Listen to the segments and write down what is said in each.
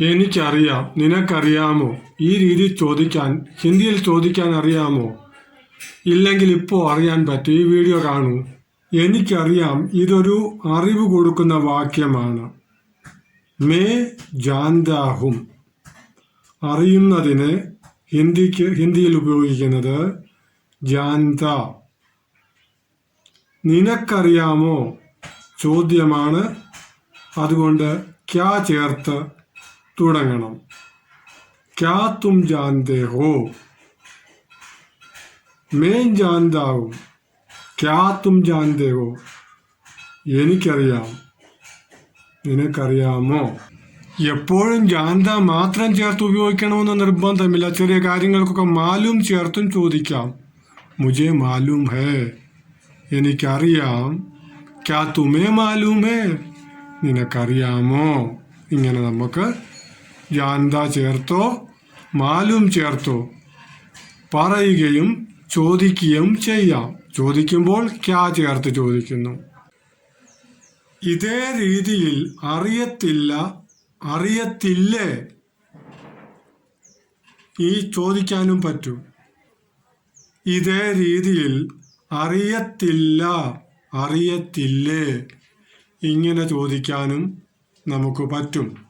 എനിക്കറിയാം. നിനക്കറിയാമോ? ഈ രീതി ചോദിക്കാൻ ഹിന്ദിയിൽ ചോദിക്കാൻ അറിയാമോ? ഇല്ലെങ്കിൽ ഇപ്പോൾ അറിയാൻ പറ്റും. ഈ വീഡിയോ കാണൂ. എനിക്കറിയാം ഇതൊരു അറിവ് കൊടുക്കുന്ന വാക്യമാണ്. മേ ജാന്താഹും. അറിയുന്നതിന് ഹിന്ദിക്ക് ഹിന്ദിയിൽ ഉപയോഗിക്കുന്നത് ജാന്ത. നിനക്കറിയാമോ? ചോദ്യമാണ്. അതുകൊണ്ട് ക്യാ ചേർത്ത് തുടങ്ങണം. ക്യാ തും ജാന്തേ ഹോ? മേൻ ജാന്താവും ക്യാ തും ജാന്തേ ഹോ? എനിക്കറിയാം. നിനക്കറിയാമോ? എപ്പോഴും ജാന്ത മാത്രം ചേർത്ത് ഉപയോഗിക്കണമെന്ന് നിർബന്ധമില്ല. ചെറിയ കാര്യങ്ങൾക്കൊക്കെ മാലും ചേർത്തും ചോദിക്കാം. മുജെ മാലൂം ഹേ? എനിക്കറിയാം. ക്യാ തുമേ മാലൂം ഹേ? നിനക്കറിയാമോ? ഇങ്ങനെ നമുക്ക് ജാന്ത ചേർത്തോ? മാലും ചേർത്തോ? പറയുകയും ചോദിക്കുകയും ചെയ്യാം. ചോദിക്കുമ്പോൾ ക്യാ ചേർത്ത് ചോദിക്കുന്നു. ഇതേ രീതിയിൽ അറിയത്തില്ല അറിയത്തില്ലേ? ഈ ചോദിക്കാനും പറ്റും. ഇതേ രീതിയിൽ അറിയത്തില്ല അറിയത്തില്ലേ? ഇങ്ങനെ ചോദിക്കാനും നമുക്ക് പറ്റും.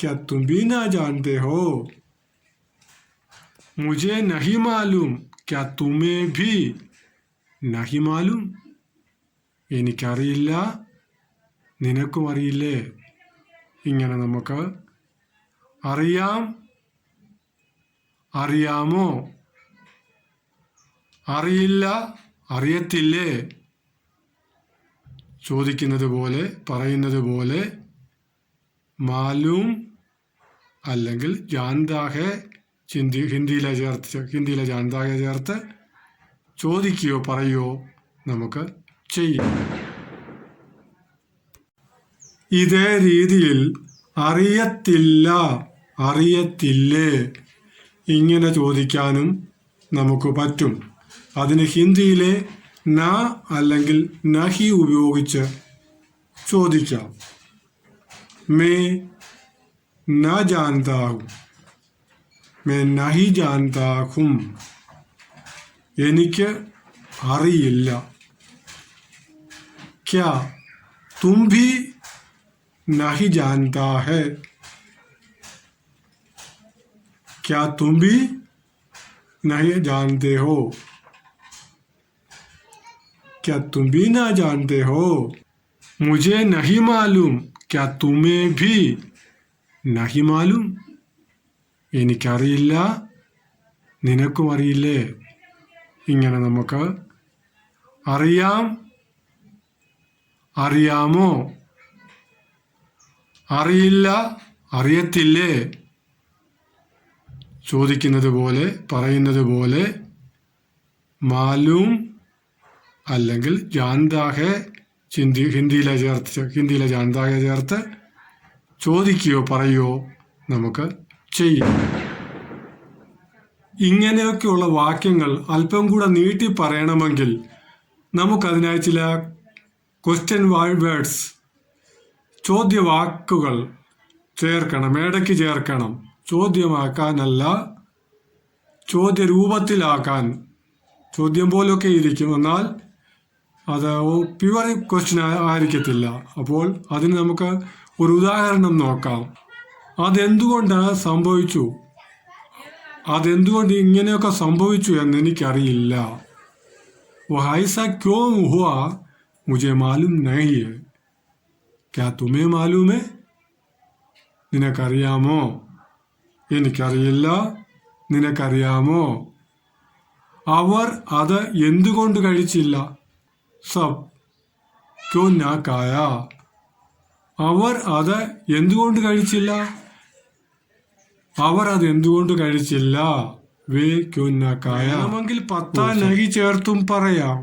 क्या तुम भी ना जानते हो मुझे नहीं मालूम क्या तुम्हें भी नहीं मालूम എനിക്കറിയില്ല നിനക്കും അറിയില്ലേ ഇങ്ങനെ നമുക്ക് അറിയാം അറിയാമോ അറിയില്ല അറിയത്തില്ലേ ചോദിക്കുന്നത് പോലെ പറയുന്നത് പോലെ മാലൂം അല്ലെങ്കിൽ ജാൻതാഹെ ഹിന്ദി ഹിന്ദിയിലെ ചേർത്ത് ഹിന്ദിയിലെ ജാൻതാഹെ ചേർത്ത് ചോദിക്കുകയോ പറയുകയോ നമുക്ക് ചെയ്യാം. ഇതേ രീതിയിൽ അറിയത്തില്ല അറിയത്തില്ലേ? ഇങ്ങനെ ചോദിക്കാനും നമുക്ക് പറ്റും. അതിന് ഹിന്ദിയിലെ ന അല്ലെങ്കിൽ നഹി ഉപയോഗിച്ച് ചോദിക്കാം. മേ ന ജാൻതാഹും മേ നഹി ജാൻതാഹും എനിക്ക് അറിയില്ല ക്യാ തും ഭി നഹി ജാൻതാ ഹെ क्या तुम भी नहीं जानते हो क्या तुम भी ना जानते हो मुझे नहीं मालूम क्या तुम्हें भी നഹിമാലും എനിക്കറിയില്ല നിനക്കും അറിയില്ലേ ഇങ്ങനെ നമുക്ക് അറിയാം. അറിയാമോ? അറിയില്ല അറിയത്തില്ലേ? ചോദിക്കുന്നത് പോലെ പറയുന്നത് പോലെ മാലൂം അല്ലെങ്കിൽ ജാൻദാഹെ ചിന്തി ഹിന്ദിയിലെ ചേർത്ത് ഹിന്ദിയിലെ ജാൻദാഹെ ചേർത്ത് ചോദിക്കുകയോ പറയുകയോ നമുക്ക് ചെയ്യാം. ഇങ്ങനെയൊക്കെയുള്ള വാക്യങ്ങൾ അല്പം കൂടെ നീട്ടി പറയണമെങ്കിൽ നമുക്കതിനായി ചില ക്വസ്റ്റ്യൻ വേർഡ്സ് ചോദ്യവാക്കുകൾ ചേർക്കണം ഇടയ്ക്ക് ചേർക്കണം. ചോദ്യമാക്കാനല്ല ചോദ്യരൂപത്തിലാക്കാൻ. ചോദ്യം പോലൊക്കെ ഇരിക്കും എന്നാൽ അത് പ്യുവർ ക്വസ്റ്റ്യൻ ആയിരിക്കത്തില്ല. അപ്പോൾ അതിന് നമുക്ക് ഒരു ഉദാഹരണം നോക്കാം. അതെന്തുകൊണ്ട് സംഭവിച്ചു? അതെന്തുകൊണ്ട് ഇങ്ങനെയൊക്കെ സംഭവിച്ചു എന്ന് എനിക്കറിയില്ല ക്യോ ഹുവ മുജെ മാലും നഹി? ഹെ ക്യാ തുമേ മാലൂമേ? നിനക്കറിയാമോ? എനിക്കറിയില്ല. നിനക്കറിയാമോ? അവർ അത് എന്തുകൊണ്ട് കഴിച്ചില്ല? സബ്. ക്യോ നാക്കായ അവർ അത് എന്തുകൊണ്ട് കഴിച്ചില്ല? അവർ അത് എന്തുകൊണ്ട് കഴിച്ചില്ല? വേ ക്യൂന്നാക്കായ വേണമെങ്കിൽ പത്താ നഹി ചേർത്തും പറയാം.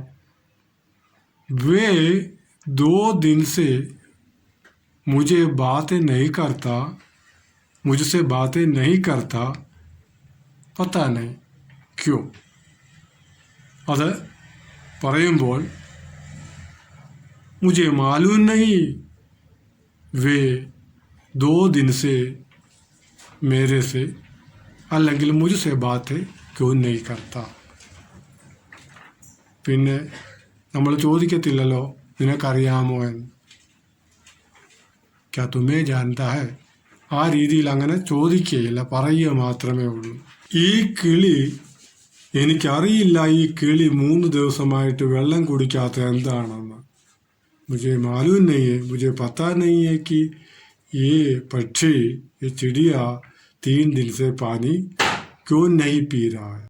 വേ ദോ ദിൻസെ മുജെ ബാത്തെ നഹി കർത്ത. മുജസെ ബാത്തെ നഹി കർത്ത. പത്താ നഹി. ക്യോ. അത് പറയുമ്പോൾ മുജെ മാലൂം നഹി. वे दो दिन से मेरे से അല്ലെങ്കിൽ മുജുസെ ബാത്ത് ക്യൂ നെയ് കർത്ത പിന്നെ നമ്മൾ ചോദിക്കത്തില്ലല്ലോ നിനക്കറിയാമോ എന്ന്? ക്യാ തുമേ ജാനത ഹെ? ആ രീതിയിൽ അങ്ങനെ ചോദിക്കുകയില്ല പറയുക മാത്രമേ ഉള്ളൂ. ഈ കിളി എനിക്കറിയില്ല ഈ കിളി മൂന്ന് ദിവസമായിട്ട് വെള്ളം കുടിക്കാത്ത എന്താണെന്ന്. मुझे मालूम नहीं है, मुझे पता नहीं है कि ये पक्षी, ये चिड़िया तीन दिन से पानी क्यों नहीं पी रहा है।